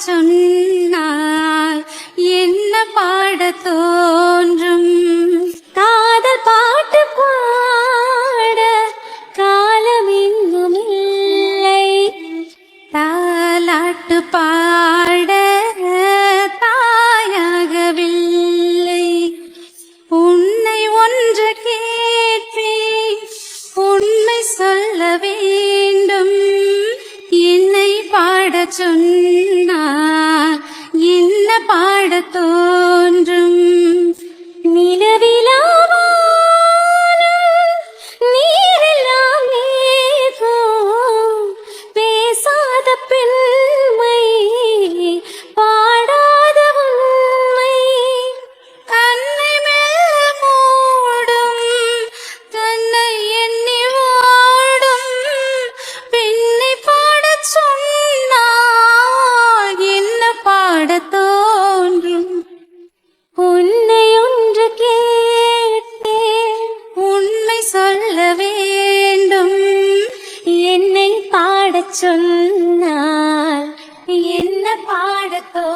சொன்னால் என்ன பாட தோன்றும்? காதல் பாட்டு பாட காலம் எங்கும் இல்லை. தாலாட்டு பா சொன்னால் என்ன பாடத் பாடச் சொன்னால் என்ன பாடத்தோ